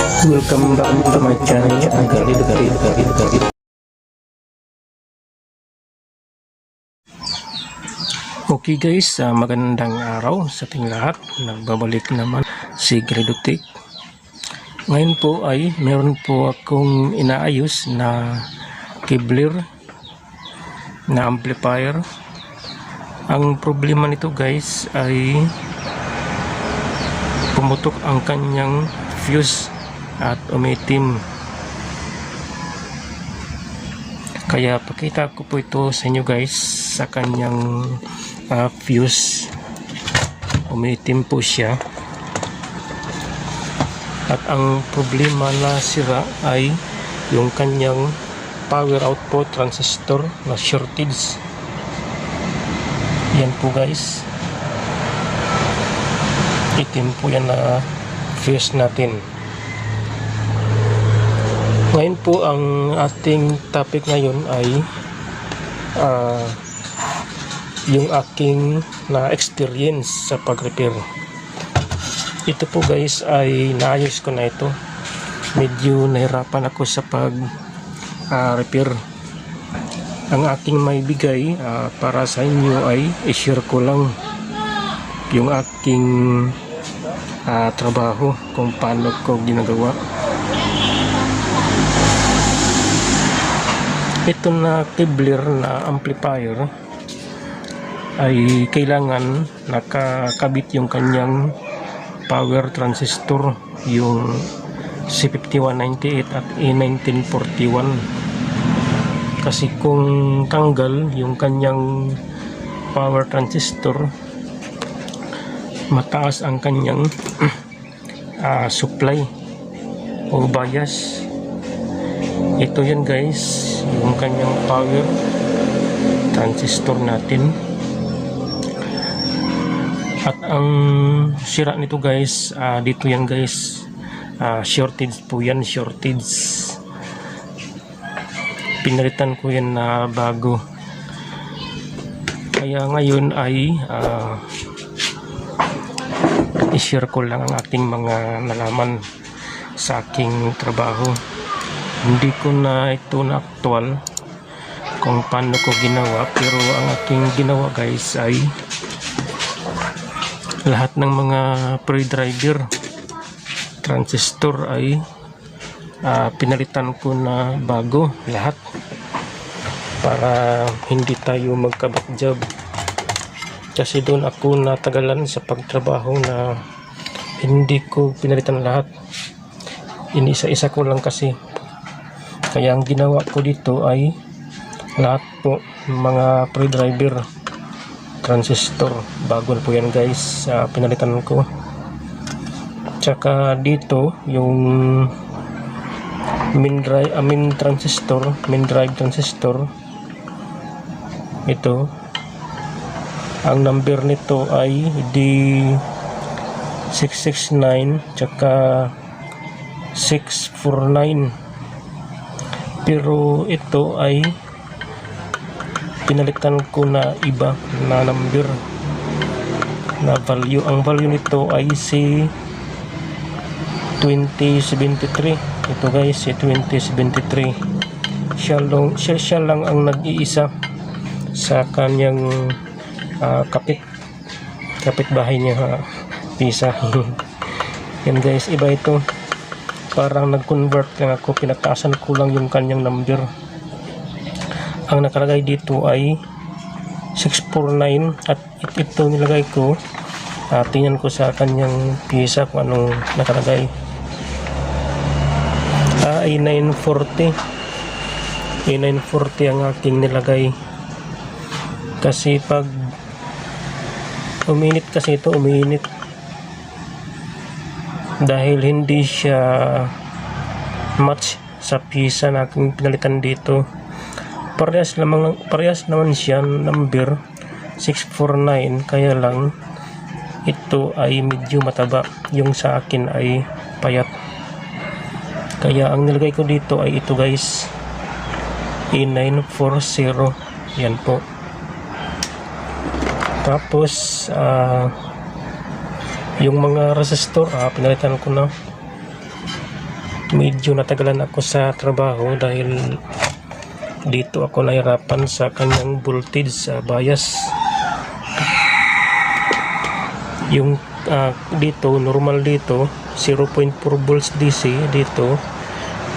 Welcome back to my channel. Gali, gali, gali, gali. Okay guys, ah, magandang araw sa ating lahat. Nagbabalik naman si Gredotic. Ngayon po ay meron po akong inaayos na kibler na amplifier. Ang problema nito guys ay pumutok ang kanyang fuse at umitim. Kaya pakita ko po ito sa inyo guys sa kanyang ah, fuse. Umitim po siya. At ang problema na sira ay yung kanyang power output transistor na shortage. Yan po guys. Itim po yan na fuse natin. Ngayon po ang ating topic ngayon ay ah, yung aking na experience sa pag-repair. Ito po guys ay naayos ko na ito. Medyo nahirapan ako sa pag ah, repair. Ang aking may bigay ah, para sa inyo ay i-share ko lang yung aking ah, trabaho kung paano ko ginagawa. Ito na kibler na amplifier ay kailangan nakakabit yung kanyang power transistor yung C5198 at A1941 kasi kung tanggal yung kanyang power transistor mataas ang kanyang ah, supply o bias ito yan guys. Yung kanyang power. Transistor natin. At ang sira nito guys ah, dito yan guys. Ah, shortage po yan shortage. Pinalitan ko yan na bago. Kaya ngayon ay ah, i-share ko lang ang ating mga nalaman sa aking trabaho hindi ko na ito na actual kung paano ko ginawa pero ang aking ginawa guys ay lahat ng mga pre-driver transistor ay ah, pinalitan ko na bago lahat para hindi tayo magkabat job. Kasi doon ako natagalan sa pagtrabaho na hindi ko pinalitan lahat. Inisa-isa ko lang kasi kaya ang ginawa ko dito ay lahat po mga pre-driver transistor. Bago po yan guys. Ah, pinalitan ko. Tsaka dito yung main drive ah, main transistor main drive transistor. Ito. Ang number nito ay D669 tsaka 649 pero ito ay pinalitan ko na iba na number na value. Ang value nito ay si 2073 ito guys si 2073 siya lang, siya, siya lang ang nag-iisa sa kanyang ah, kapit kapit bahay niya ha, isa yan guys iba ito parang nag-convert lang ako pinataasan ko lang yung kanyang number. Ang nakalagay dito ay 649 at it- ito nilagay ko. Uh, tingnan ko sa kanyang pyesa kung anong nakalagay. Ah, A940 A940 ang aking nilagay. Kasi pag uminit kasi ito uminit dahil hindi siya match sa pisa na aking pinalitan dito. Parehas naman parehas naman siya number 649 kaya lang ito ay medyo mataba. Yung sa akin ay payat. Kaya ang nilagay ko dito ay ito guys. E940 yan po. Tapos ah yung mga resistor ah, pinalitan ko na. Medyo natagalan ako sa trabaho dahil dito ako nahirapan sa kanyang voltage sa bias. Yung ah, dito normal dito 0.4 volts DC dito.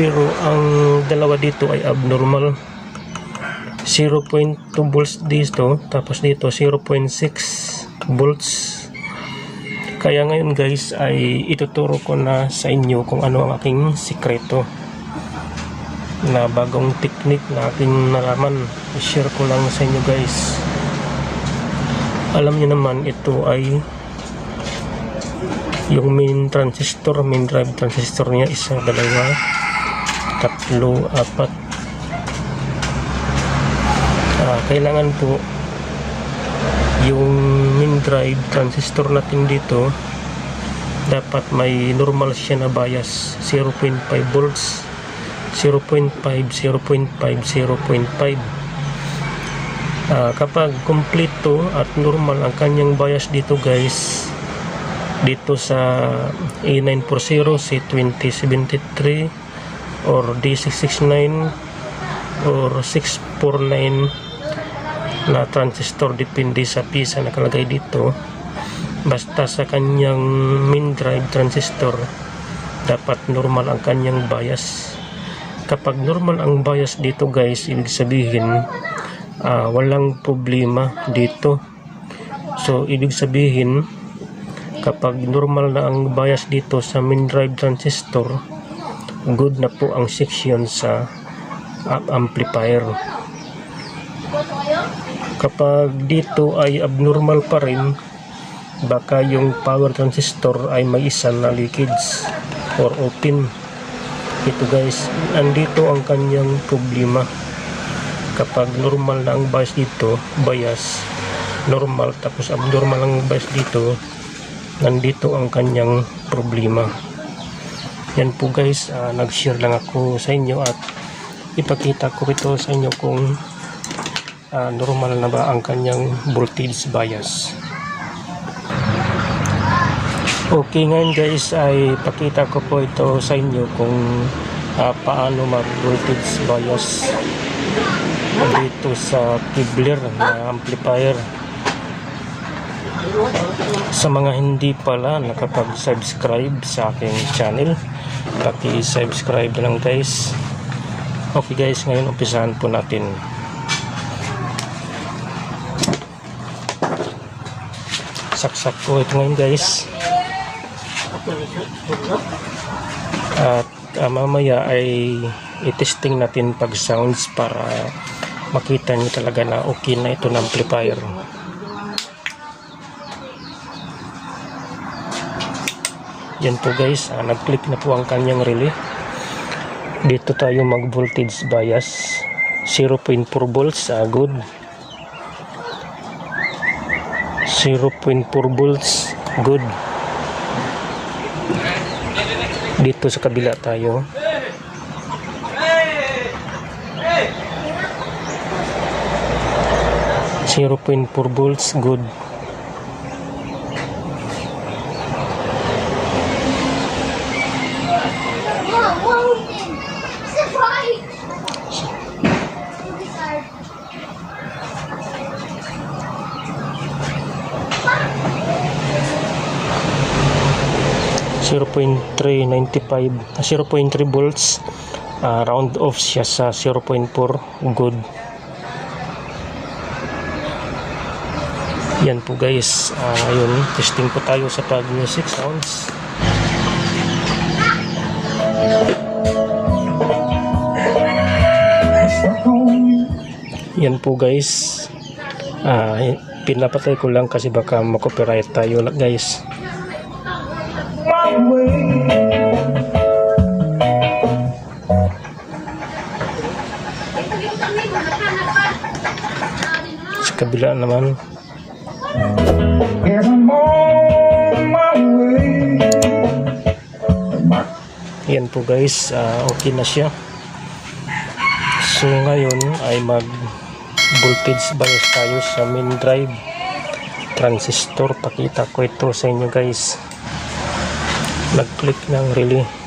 Pero ang dalawa dito ay abnormal. 0.2 volts dito tapos dito 0.6 volts kaya ngayon guys ay ituturo ko na sa inyo kung ano ang aking sikreto na bagong technique na aking nalaman. I-share ko lang sa inyo guys. Alam niyo naman ito ay yung main transistor. Main drive transistor niya isa, dalawa tatlo, apat. Ah, kailangan po yung main drive transistor natin dito dapat may normal siya na bias 0.5 volts 0.5 0.5 0.5 Ah, kapag kompleto at normal ang kanyang bias dito guys dito sa A940 C2073 or D669 or 649 na transistor depende sa pisa na nakalagay dito. Basta sa kanyang main drive transistor dapat normal ang kanyang bias. Kapag normal ang bias dito guys ibig sabihin ah, walang problema dito. So ibig sabihin kapag normal na ang bias dito sa main drive transistor good na po ang section sa a- amplifier kapag dito ay abnormal pa rin baka yung power transistor ay may isa na leakage or open. Ito guys andito ang kanyang problema. Kapag normal na ang bias dito bias normal tapos abnormal ang bias dito nandito ang kanyang problema. Yan po guys ah, nag-share lang ako sa inyo at ipakita ko ito sa inyo kung ah, normal na ba ang kanyang voltage bias? Okay ngayon guys ay pakita ko po ito sa inyo kung ah, paano mag voltage bias dito sa Kibler na amplifier. Sa mga hindi pala nakapag-subscribe sa aking channel paki-subscribe lang guys. Okay guys ngayon umpisahan po natin saksak ko ito ngayon guys. At ah, mamaya ay i-testing natin pag sounds para makita niyo talaga na okay na ito ng amplifier. Yan po guys. Ah, nag-click na po ang kanyang relay. Dito tayo mag voltage bias 0.4 volts. Ah, good 0.4 volts. Good. Dito sa kabila tayo. Zero point four volts, good. 0.395 0.3 volts uh, round off siya sa 0.4 good. Yan po guys ah, uh, ayun testing po tayo sa pag music sounds. Yan po guys uh, pinapatay ko lang kasi baka makopyright tayo guys. Kabila naman. Yan po guys, ah, okay na siya. So ngayon ay mag voltage bias tayo sa main drive transistor. Pakita ko ito sa inyo guys. Nag-click ng relay.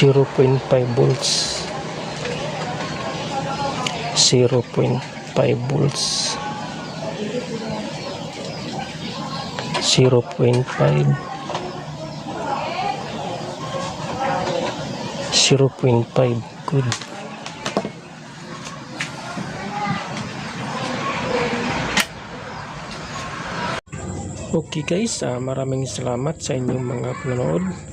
0.5 volts. 0.5 volts. 0.5 0.5 good. Okay guys, ah, maraming salamat sa inyong mga panonood.